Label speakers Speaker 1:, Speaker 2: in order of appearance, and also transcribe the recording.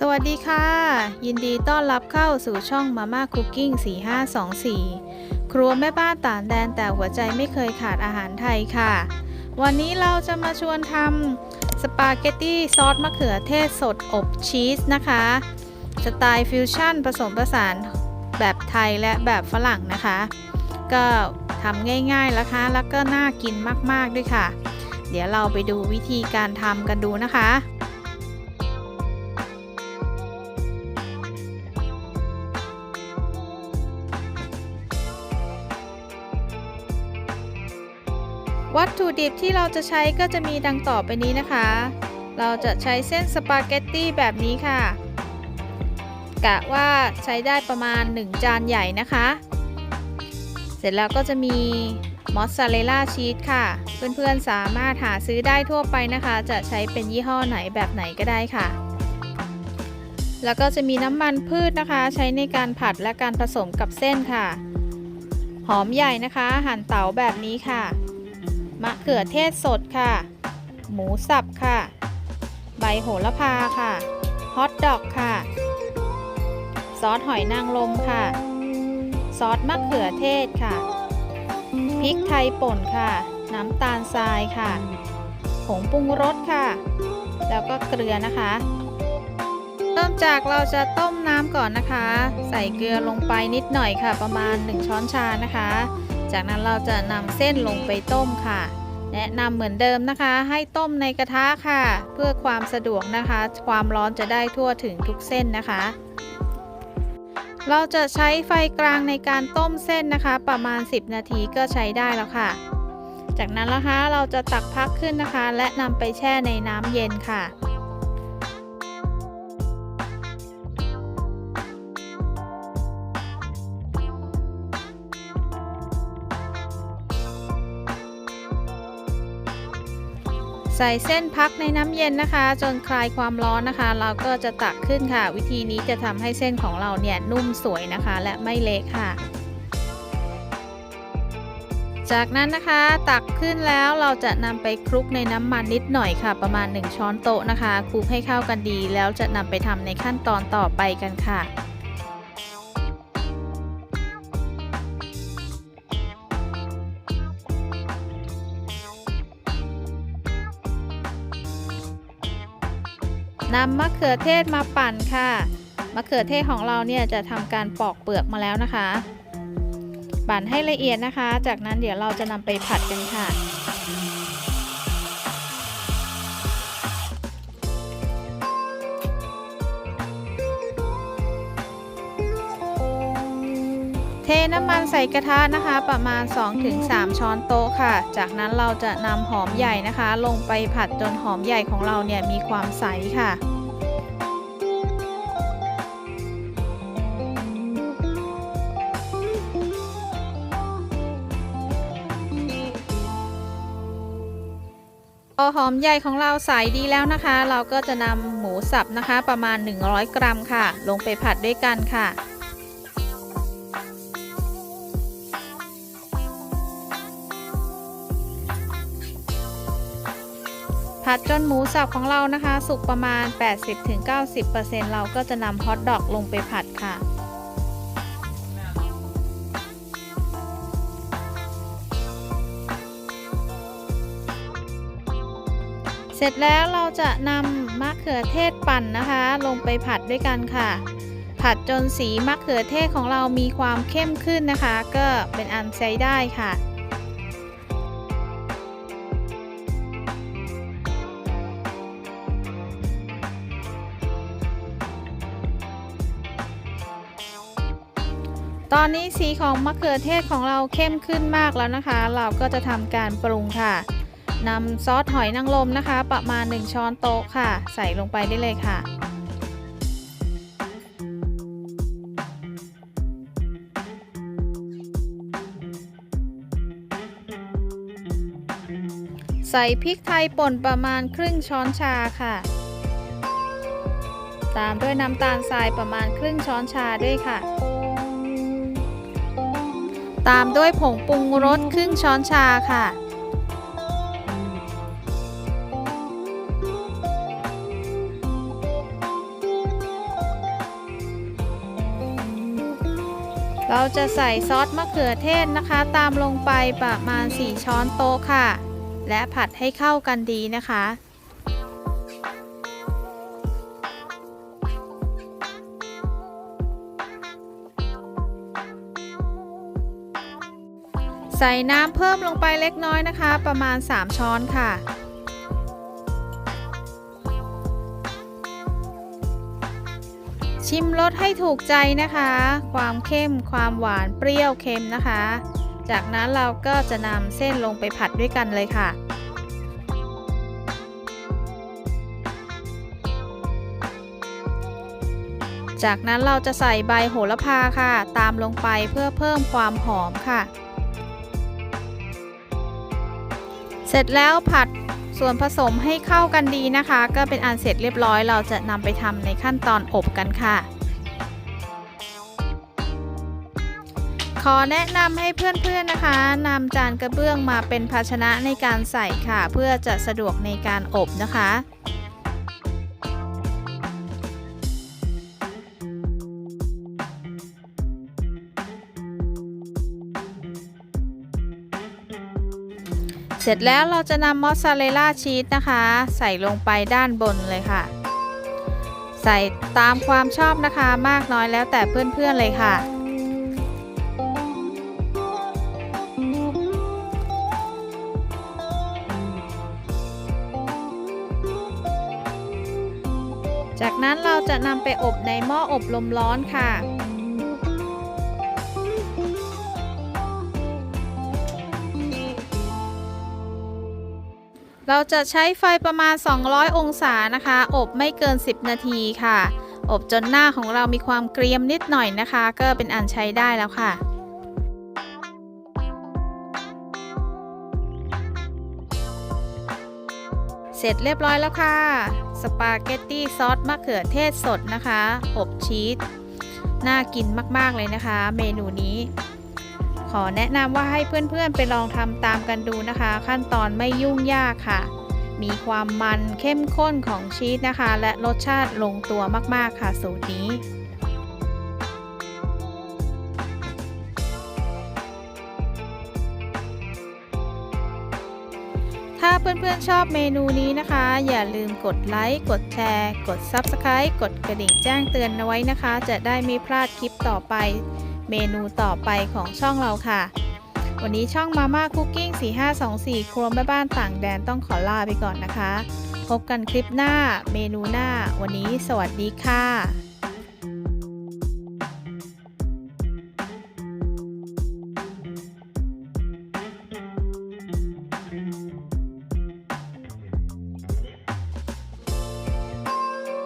Speaker 1: สวัสดีค่ะ ยินดีต้อนรับเข้าสู่ช่องมาม่าคุกกิ้ง4524 ครัวแม่บ้านต่างแดนแต่หัวใจไม่เคยขาดอาหารไทยค่ะ วันนี้เราจะมาชวนทำสปาเกตตี้ซอสมะเขือเทศสดอบชีสนะคะ สไตล์ฟิวชั่นผสมผสานแบบไทยและแบบฝรั่งนะคะ ก็ทำง่ายๆแล้วคะแล้วก็น่ากินมากๆด้วยค่ะ เดี๋ยวเราไปดูวิธีการทำกันดูนะคะ วัตถุดิบที่เราจะใช้ก็จะมีดังต่อไปนี้นะคะ เราจะใช้เส้นสปาเกตตี้แบบนี้ค่ะ กะว่าใช้ได้ประมาณ 1 จานใหญ่นะคะ เสร็จแล้วก็จะมีมอสซาเรลล่าชีสค่ะ เพื่อนๆสามารถหาซื้อได้ทั่วไปนะคะ จะใช้เป็นยี่ห้อไหนแบบไหนก็ได้ค่ะ แล้วก็จะมีน้ำมันพืชนะคะ ใช้ในการผัดและการผสมกับเส้นค่ะ หอมใหญ่นะคะ หั่นเต๋าแบบนี้ค่ะ มะเขือเทศสดค่ะ หมูสับค่ะ ใบโหระพาค่ะ ฮอทดอกค่ะ ซอสหอยนางรมค่ะ ซอสมะเขือเทศค่ะ พริกไทยป่นค่ะ น้ำตาลทรายค่ะ ผงปรุงรสค่ะ แล้วก็เกลือนะคะ เริ่มจากเราจะต้มน้ำก่อนนะคะ ใส่เกลือลงไปนิดหน่อยค่ะ ประมาณ 1 ช้อนชานะคะ จากนั้นเราจะนำเส้นลงไปต้มค่ะ แนะนำเหมือนเดิมนะคะ ให้ต้มในกระทะค่ะ เพื่อความสะดวกนะคะ ความร้อนจะได้ทั่วถึงทุกเส้นนะคะ เราจะใช้ไฟกลางในการต้มเส้นนะคะ ประมาณ 10 นาทีก็ใช้ได้แล้วค่ะ จากนั้นนะคะเราจะตักพักขึ้นนะคะ และนำไปแช่ในน้ำเย็นค่ะ ใส่เส้นพักในน้ำเย็นนะคะ จนคลายความร้อนนะคะ เราก็จะตักขึ้นค่ะ วิธีนี้จะทำให้เส้นของเราเนี่ยนุ่มสวยนะคะ และไม่เละค่ะ จากนั้นนะคะ ตักขึ้นแล้วเราจะนำไปคลุกในน้ำมันนิดหน่อยค่ะ ประมาณ 1 ช้อนโต๊ะนะคะคลุกให้เข้ากันดี แล้วจะนำไปทำในขั้นตอนต่อไปกันค่ะ นำมะเขือเทศมาปั่นค่ะมะเขือเทศของเราเนี่ยจะทำการปอกเปลือกมาแล้วนะคะ ปั่นให้ละเอียดนะคะ จากนั้นเดี๋ยวเราจะนำไปผัดกันค่ะ เทน้ำมันใส่กระทะนะคะ ประมาณ 2-3 ช้อนโต๊ะค่ะ จากนั้นเราจะนำหอมใหญ่นะคะ ลงไปผัดจนหอมใหญ่ของเราเนี่ยมีความใสค่ะพอหอมใหญ่ของเราใสดีแล้วนะคะ เราก็จะนำหมูสับนะคะ ประมาณ 100 กรัมค่ะ ลงไปผัดด้วยกันค่ะ ผัดจนหมูสับของเรานะคะ สุกประมาณ 80-90%เราก็จะนำฮอทดอกลงไปผัดค่ะ เสร็จแล้วเราจะนำมะเขือเทศปั่นนะคะ ลงไปผัดด้วยกันค่ะ ผัดจนสีมะเขือเทศของเรามีความเข้มขึ้นนะคะ ก็เป็นอันใช้ได้ค่ะ ตอนนี้สีของมะเขือเทศของเราเข้มขึ้นมากแล้วนะคะ เราก็จะทำการปรุงค่ะนำซอสหอยนางรมนะคะ ประมาณ 1 ช้อนโต๊ะค่ะ ใส่ลงไปได้เลยค่ะ ใส่พริกไทยป่นประมาณครึ่งช้อนชาค่ะ ตามด้วยน้ำตาลทรายประมาณครึ่งช้อนชาด้วยค่ะ ตามด้วยผงปรุงรสครึ่งช้อนชาค่ะ เราจะใส่ซอสมะเขือเทศนะคะ ตามลงไปประมาณ 4 ช้อนโต๊ะค่ะ และผัดให้เข้ากันดีนะคะ ใส่น้ำเพิ่มลงไปเล็กน้อยนะคะ ประมาณ 3 ช้อนค่ะ ชิมรสให้ถูกใจนะคะ ความเข้มความหวานเปรี้ยวเค็มนะคะ จากนั้นเราก็จะนำเส้นลงไปผัดด้วยกันเลยค่ะจากนั้นเราจะใส่ใบโหระพาค่ะ ตามลงไปเพื่อเพิ่มความหอมค่ะ เสร็จแล้วผัดส่วนผสมให้เข้ากันดีนะคะ ก็เป็นอันเสร็จเรียบร้อยเราจะนำไปทำในขั้นตอนอบกันค่ะ ขอแนะนำให้เพื่อนๆนะคะนำจานกระเบื้องมาเป็นภาชนะในการใส่ค่ะ เพื่อจะสะดวกในการอบนะคะ สร็จแล้วเราจะนำมอสซาเรลล่าชีสนะคะ ใส่ลงไปด้านบนเลยค่ะ ใส่ตามความชอบนะคะมากน้อยแล้วแต่เพื่อนๆเลยค่ะ จากนั้นเราจะนำไปอบในหม้ออบลมร้อนค่ะ เราจะใช้ไฟประมาณ 200 องศานะคะ อบไม่เกิน 10 นาทีค่ะ อบจนหน้าของเรามีความเกรียมนิดหน่อยนะคะ ก็เป็นอันใช้ได้แล้วค่ะเสร็จเรียบร้อยแล้วค่ะ สปาเกตตี้ซอสมะเขือเทศสดนะคะ อบชีส น่ากินมาก ๆ เลยนะคะ เมนูนี้ ขอแนะนำว่าให้เพื่อนๆไปลองทำตามกันดูนะคะ ขั้นตอนไม่ยุ่งยากค่ะ มีความมันเข้มข้นของชีสนะคะ และรสชาติลงตัวมากๆค่ะสูตรนี้ถ้าเพื่อนๆชอบเมนูนี้นะคะ อย่าลืมกดไลค์ กดแชร์ กด Subscribe กดกระดิ่งแจ้งเตือนเอาไว้นะคะ จะได้ไม่พลาดคลิปต่อไป เมนูต่อไปของช่องเราค่ะ วันนี้ช่องมาม่าคุกกิ้ง 4524 ครัวแม่บ้านต่างแดนต้องขอลาไปก่อนนะคะ พบกันคลิปหน้าเมนูหน้า วันนี้สวัสดีค่ะ